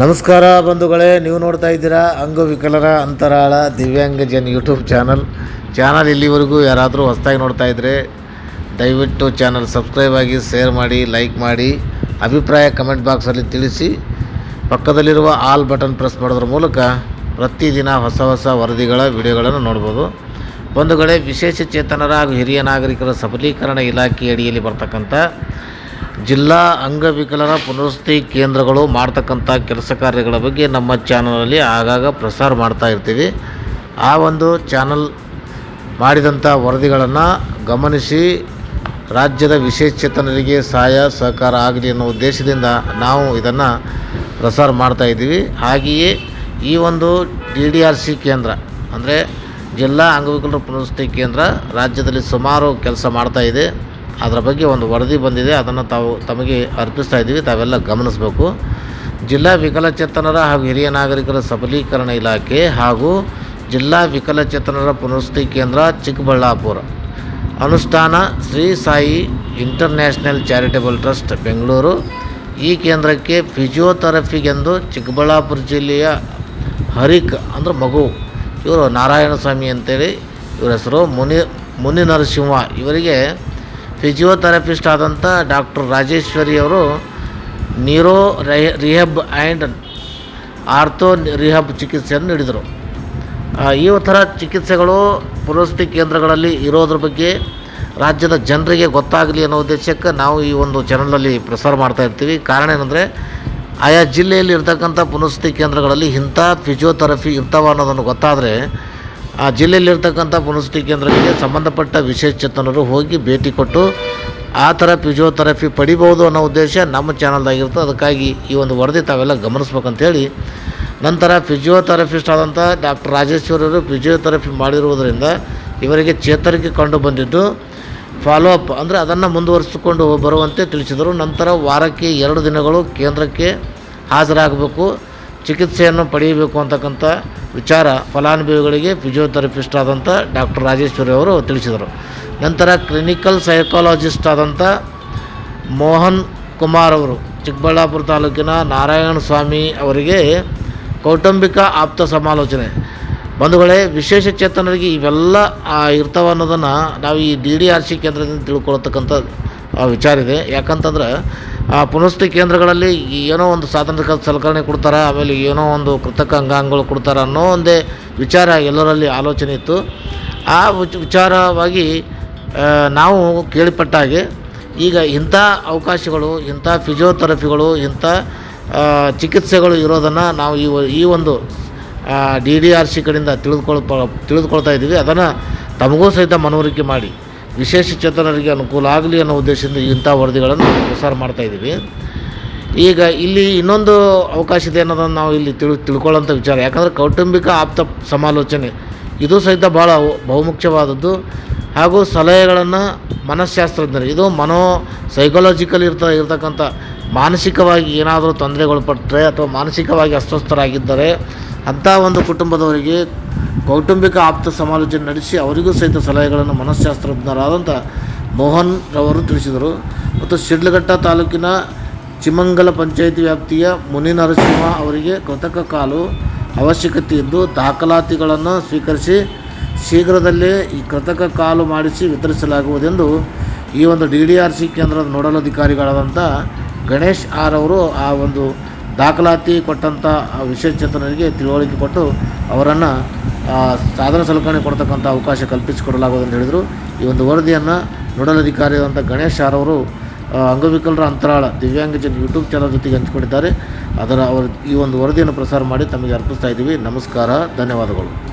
ನಮಸ್ಕಾರ ಬಂಧುಗಳೇ, ನೀವು ನೋಡ್ತಾ ಇದ್ದೀರಾ ಅಂಗವಿಕಲರ ಅಂತರಾಳ ದಿವ್ಯಾಂಗ ಜನ್ ಯೂಟ್ಯೂಬ್ ಚಾನಲ್. ಚಾನಲ್ ಇಲ್ಲಿವರೆಗೂ ಯಾರಾದರೂ ಹೊಸ್ದಾಗಿ ನೋಡ್ತಾ ಇದ್ದರೆ ದಯವಿಟ್ಟು ಚಾನಲ್ ಸಬ್ಸ್ಕ್ರೈಬ್ ಆಗಿ, ಶೇರ್ ಮಾಡಿ, ಲೈಕ್ ಮಾಡಿ, ಅಭಿಪ್ರಾಯ ಕಮೆಂಟ್ ಬಾಕ್ಸಲ್ಲಿ ತಿಳಿಸಿ. ಪಕ್ಕದಲ್ಲಿರುವ ಆಲ್ ಬಟನ್ ಪ್ರೆಸ್ ಮಾಡೋದ್ರ ಮೂಲಕ ಪ್ರತಿದಿನ ಹೊಸ ಹೊಸ ವರದಿಗಳ, ವಿಡಿಯೋಗಳನ್ನು ನೋಡ್ಬೋದು. ಬಂಧುಗಳೇ, ವಿಶೇಷ ಚೇತನರ ಹಾಗೂ ಹಿರಿಯ ನಾಗರಿಕರ ಸಬಲೀಕರಣ ಇಲಾಖೆ ಅಡಿಯಲ್ಲಿ ಬರ್ತಕ್ಕಂಥ ಜಿಲ್ಲಾ ಅಂಗವಿಕಲರ ಪುನರ್ವಸತಿ ಕೇಂದ್ರಗಳು ಮಾಡ್ತಕ್ಕಂಥ ಕೆಲಸ ಕಾರ್ಯಗಳ ಬಗ್ಗೆ ನಮ್ಮ ಚಾನಲಲ್ಲಿ ಆಗಾಗ ಪ್ರಸಾರ ಮಾಡ್ತಾ ಇರ್ತೀವಿ. ಆ ಒಂದು ಚಾನಲ್ ಮಾಡಿದಂಥ ವರದಿಗಳನ್ನು ಗಮನಿಸಿ, ರಾಜ್ಯದ ವಿಶೇಷಚೇತನರಿಗೆ ಸಹಾಯ, ಸಹಕಾರ ಆಗಲಿ ಅನ್ನೋ ಉದ್ದೇಶದಿಂದ ನಾವು ಇದನ್ನು ಪ್ರಸಾರ ಮಾಡ್ತಾ ಇದ್ದೀವಿ. ಹಾಗೆಯೇ ಈ ಒಂದು ಡಿ ಡಿ ಆರ್ ಸಿ ಕೇಂದ್ರ, ಅಂದರೆ ಜಿಲ್ಲಾ ಅಂಗವಿಕಲರ ಪುನರ್ವಸತಿ ಕೇಂದ್ರ, ರಾಜ್ಯದಲ್ಲಿ ಸುಮಾರು ಕೆಲಸ ಮಾಡ್ತಾ ಇದೆ. ಅದರ ಬಗ್ಗೆ ಒಂದು ವರದಿ ಬಂದಿದೆ. ಅದನ್ನು ತಾವು ತಮಗೆ ಅರ್ಪಿಸ್ತಾ ಇದ್ದೀವಿ. ತಾವೆಲ್ಲ ಗಮನಿಸಬೇಕು. ಜಿಲ್ಲಾ ವಿಕಲಚೇತನರ ಹಾಗೂ ಹಿರಿಯ ನಾಗರಿಕರ ಸಬಲೀಕರಣ ಇಲಾಖೆ ಹಾಗೂ ಜಿಲ್ಲಾ ವಿಕಲಚೇತನರ ಪುನರ್ವಸತಿ ಕೇಂದ್ರ ಚಿಕ್ಕಬಳ್ಳಾಪುರ. ಅನುಷ್ಠಾನ Sri Sai international charitable trust, Bengaluru. ಈ ಕೇಂದ್ರಕ್ಕೆ ಫಿಸಿಯೋಥೆರಪಿಗೆಂದು ಚಿಕ್ಕಬಳ್ಳಾಪುರ ಜಿಲ್ಲೆಯ ಹರಿಕ್ ಅಂದ್ರೆ ಮಗು. ಇವರು ನಾರಾಯಣ ಸ್ವಾಮಿ ಅಂತೇಳಿ. ಇವರ ಹೆಸರು ಮುನಿ ಮುನಿ ನರಸಿಂಹ ಇವರಿಗೆ ಫಿಸಿಯೋಥೆರಪಿಸ್ಟ್ ಆದಂಥ ಡಾಕ್ಟರ್ ರಾಜೇಶ್ವರಿ ಅವರು neuro rehab and ortho rehab ಚಿಕಿತ್ಸೆಯನ್ನು ನೀಡಿದರು. ಈ ಥರ ಚಿಕಿತ್ಸೆಗಳು ಪುನರ್ವಸತಿ ಕೇಂದ್ರಗಳಲ್ಲಿ ಇರೋದ್ರ ಬಗ್ಗೆ ರಾಜ್ಯದ ಜನರಿಗೆ ಗೊತ್ತಾಗಲಿ ಅನ್ನೋ ಉದ್ದೇಶಕ್ಕೆ ನಾವು ಈ ಒಂದು ಚಾನಲಲ್ಲಿ ಪ್ರಸಾರ ಮಾಡ್ತಾ ಇರ್ತೀವಿ. ಕಾರಣ ಏನಂದರೆ, ಆಯಾ ಜಿಲ್ಲೆಯಲ್ಲಿ ಇರ್ತಕ್ಕಂಥ ಪುನಸ್ತಿ ಕೇಂದ್ರಗಳಲ್ಲಿ ಇಂಥ ಫಿಜಿಯೋಥೆರಪಿ ಇರ್ತಾವ ಅನ್ನೋದನ್ನು ಗೊತ್ತಾದರೆ ಆ ಜಿಲ್ಲೆಯಲ್ಲಿರ್ತಕ್ಕಂಥ ಪುನಸ್ತಿ ಕೇಂದ್ರಗಳಿಗೆ ಸಂಬಂಧಪಟ್ಟ ವಿಶೇಷಚೇತನರು ಹೋಗಿ ಭೇಟಿ ಕೊಟ್ಟು ಆ ಥರ ಫಿಜಿಯೋಥೆರಪಿ ಪಡಿಬೋದು ಅನ್ನೋ ಉದ್ದೇಶ ನಮ್ಮ ಚಾನಲ್ದಾಗಿರುತ್ತೆ. ಅದಕ್ಕಾಗಿ ಈ ಒಂದು ವರದಿ ತಾವೆಲ್ಲ ಗಮನಿಸ್ಬೇಕಂತೇಳಿ ನಂತರ ಫಿಜಿಯೋಥೆರಪಿಸ್ಟ್ ಆದಂಥ ಡಾಕ್ಟರ್ ರಾಜೇಶ್ವರರು ಫಿಜಿಯೋಥೆರಪಿ ಮಾಡಿರುವುದರಿಂದ ಇವರಿಗೆ ಚೇತರಿಕೆ ಕಂಡು ಬಂದಿದ್ದು ಫಾಲೋ ಅಪ್ ಅಂದರೆ ಅದನ್ನು ಮುಂದುವರಿಸಿಕೊಂಡು ಬರುವಂತೆ ತಿಳಿಸಿದರು. ನಂತರ ವಾರಕ್ಕೆ ಎರಡು ದಿನಗಳು ಕೇಂದ್ರಕ್ಕೆ ಹಾಜರಾಗಬೇಕು. ಚಿಕಿತ್ಸೆಯನ್ನು ಪಡೆಯಬೇಕು ಅಂತಕ್ಕಂಥ ವಿಚಾರ ಫಲಾನುಭವಿಗಳಿಗೆ ಫಿಸಿಯೋಥೆರಪಿಸ್ಟ್ ಆದಂಥ ಡಾಕ್ಟರ್ ರಾಜೇಶ್ವರಿ ಅವರು ತಿಳಿಸಿದರು. ನಂತರ ಕ್ಲಿನಿಕಲ್ ಸೈಕಾಲಜಿಸ್ಟ್ ಆದಂಥ ಮೋಹನ್ ಕುಮಾರ್ ಅವರು ಚಿಕ್ಕಬಳ್ಳಾಪುರ ತಾಲೂಕಿನ ನಾರಾಯಣ ಸ್ವಾಮಿ ಅವರಿಗೆ ಕೌಟುಂಬಿಕ ಆಪ್ತ ಸಮಾಲೋಚನೆ. ಬಂಧುಗಳೇ, ವಿಶೇಷ ಚೇತನರಿಗೆ ಇವೆಲ್ಲ ಇರ್ತಾವೆ ಅನ್ನೋದನ್ನು ನಾವು ಈ ಡಿ ಡಿ ಆರ್ ಸಿ ಕೇಂದ್ರದಿಂದ ತಿಳ್ಕೊಳ್ತಕ್ಕಂಥ ವಿಚಾರ ಇದೆ. ಯಾಕಂತಂದ್ರೆ ಆ ಪುನಸ್ತಿ ಕೇಂದ್ರಗಳಲ್ಲಿ ಏನೋ ಒಂದು ಸಾಧನ ಸಲಕರಣೆ ಕೊಡ್ತಾರೆ, ಆಮೇಲೆ ಏನೋ ಒಂದು ಕೃತಕ ಅಂಗಾಂಗಗಳು ಕೊಡ್ತಾರೆ ಅನ್ನೋ ಒಂದೇ ವಿಚಾರ ಎಲ್ಲರಲ್ಲಿ ಆಲೋಚನೆ ಇತ್ತು. ಆ ವಿಚಾರವಾಗಿ ನಾವು ಕೇಳಿಪಟ್ಟಾಗೆ ಈಗ ಇಂಥ ಅವಕಾಶಗಳು, ಇಂಥ ಫಿಸಿಯೋಥೆರಪಿಗಳು, ಇಂಥ ಚಿಕಿತ್ಸೆಗಳು ಇರೋದನ್ನು ನಾವು ಈ ಈ ಒಂದು ಡಿ ಡಿ ಆರ್ ಸಿ ಕಡೆಯಿಂದ ತಿಳಿದುಕೊಳ್ಪ ತಿಳಿದುಕೊಳ್ತಾ ಇದ್ದೀವಿ. ಅದನ್ನು ತಮಗೂ ಸಹಿತ ಮನವರಿಕೆ ಮಾಡಿ. ವಿಶೇಷ ಚೇತನರಿಗೆ ಅನುಕೂಲ ಆಗಲಿ ಅನ್ನೋ ಉದ್ದೇಶದಿಂದ ಇಂಥ ವರದಿಗಳನ್ನು ಪ್ರಸಾರ ಮಾಡ್ತಾ ಇದ್ದೀವಿ. ಈಗ ಇಲ್ಲಿ ಇನ್ನೊಂದು ಅವಕಾಶ ಇದೆ ಅನ್ನೋದನ್ನು ನಾವು ಇಲ್ಲಿ ತಿಳಿ, ತಿಳ್ಕೊಳ್ಳೋಂಥ ವಿಚಾರ. ಯಾಕಂದರೆ ಕೌಟುಂಬಿಕ ಆಪ್ತ ಸಮಾಲೋಚನೆ, ಇದು ಸಹಿತ ಭಾಳ ಬಹುಮುಖ್ಯವಾದದ್ದು. ಹಾಗೂ ಸಲಹೆಗಳನ್ನು ಮನಃಶಾಸ್ತ್ರಜ್ಞರು ಇದು ಮನೋ ಸೈಕಾಲಜಿಕಲ್ ಇರ್ತ, ಇರ್ತಕ್ಕಂಥ ಮಾನಸಿಕವಾಗಿ ಏನಾದರೂ ತೊಂದರೆಗಳು ಪಟ್ಟರೆ ಅಥವಾ ಮಾನಸಿಕವಾಗಿ ಅಸ್ವಸ್ಥರಾಗಿದ್ದರೆ ಅಂಥ ಒಂದು ಕುಟುಂಬದವರಿಗೆ ಕೌಟುಂಬಿಕ ಆಪ್ತ ಸಮಾಲೋಚನೆ ನಡೆಸಿ ಅವರಿಗೂ ಸಹಿತ ಸಲಹೆಗಳನ್ನು ಮನಃಶಾಸ್ತ್ರಜ್ಞರಾದಂಥ ಮೋಹನ್ ರವರು ತಿಳಿಸಿದರು. ಮತ್ತು ಶಿಡ್ಲಘಟ್ಟ ತಾಲೂಕಿನ ಚಿಮಂಗಲ ಪಂಚಾಯಿತಿ ವ್ಯಾಪ್ತಿಯ ಮುನಿ ನರಸಿಂಹ ಅವರಿಗೆ ಕೃತಕ ಕಾಲು ಅವಶ್ಯಕತೆ ಇದ್ದು ದಾಖಲಾತಿಗಳನ್ನು ಸ್ವೀಕರಿಸಿ ಶೀಘ್ರದಲ್ಲೇ ಈ ಕೃತಕ ಕಾಲು ಮಾಡಿಸಿ ವಿತರಿಸಲಾಗುವುದೆಂದು ಈ ಒಂದು ಡಿ ಡಿ ಆರ್ ಸಿ ಕೇಂದ್ರದ ನೋಡಲ್ ಅಧಿಕಾರಿಗಳಾದಂಥ ಗಣೇಶ್ ಆರ್ ಅವರು ಆ ಒಂದು ದಾಖಲಾತಿ ಕೊಟ್ಟಂಥ ವಿಶೇಷಚೇತನರಿಗೆ ತಿಳುವಳಿಕೆ ಕೊಟ್ಟು ಅವರನ್ನು ಸಾಧನ ಸಲಕರಣೆ ಕೊಡ್ತಕ್ಕಂಥ ಅವಕಾಶ ಕಲ್ಪಿಸಿಕೊಡಲಾಗುವುದು ಅಂತ ಹೇಳಿದರು. ಈ ಒಂದು ವರದಿಯನ್ನು ನೋಡಲ್ ಅಧಿಕಾರಿಯಾದಂಥ ಗಣೇಶ್ ಅವರು ಅಂಗವಿಕಲರ ಅಂತರಾಳ ದಿವ್ಯಾಂಗಜನ್ ಯೂಟ್ಯೂಬ್ ಚಾನಲ್ ಜೊತೆಗೆ ಹಂಚಿಕೊಂಡಿದ್ದಾರೆ. ಅದರ, ಅವರು ಈ ಒಂದು ವರದಿಯನ್ನು ಪ್ರಸಾರ ಮಾಡಿ ತಮಗೆ ಅರ್ಪಿಸ್ತಾ ಇದ್ದೀವಿ. ನಮಸ್ಕಾರ, ಧನ್ಯವಾದಗಳು.